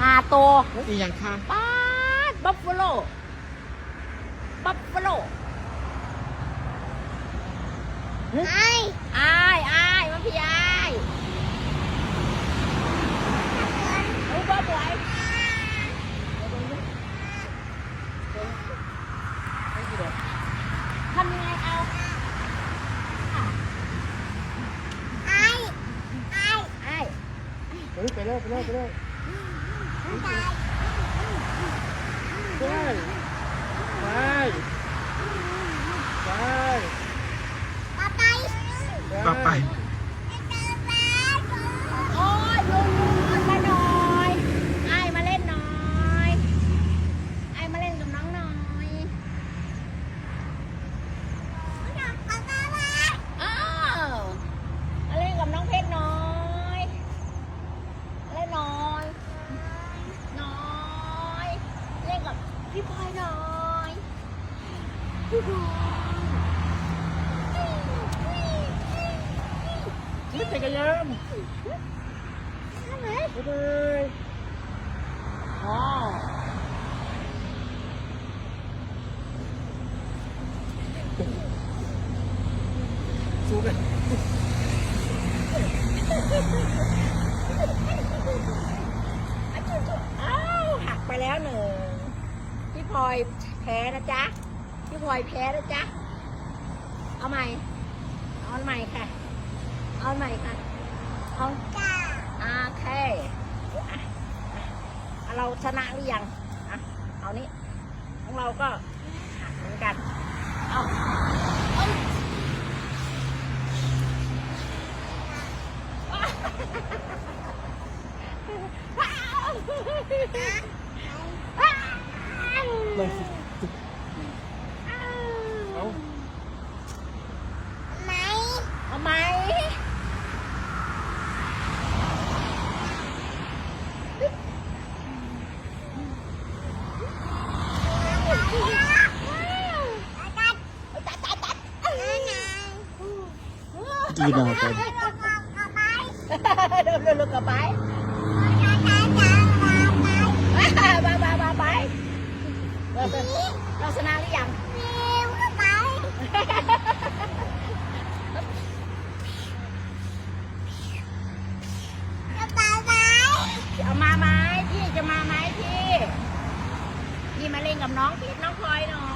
หาตัวอีหยังค่ะป้าดบัฟฟาโลบัฟฟาโลไอ้อายอายมาพี่อายรู้บ่บ่อยทำยังไงเอาไอ้ไอ้อายเฮ้ยไปเลยไปเลยไปเลย Why? Why? Why? Papay. Papay. พี่พลอยหน่อยพี่พลอย นี่จักรยาน ทำไม ไปเลย อ๋อ สู้เล ลอยแพ้นะจ๊ะ พี่พลอยแพ้นะจ๊ะ เอาใหม่ เอาใหม่ค่ะ เอาใหม่ค่ะ เอาโอเคเราชนะหรือยังอะเอานี้ของเราก็หักเหมือนกัน เอาเอาว้าว เลยเอา ไหม เอาไหม อีนอกัน เดินเดินกลับไปไป เราชนะหรือยังเอามาไหมพี่จะมาไหมพี่พี่มาเล่นกับน้องพีน้องพลอยหน่อย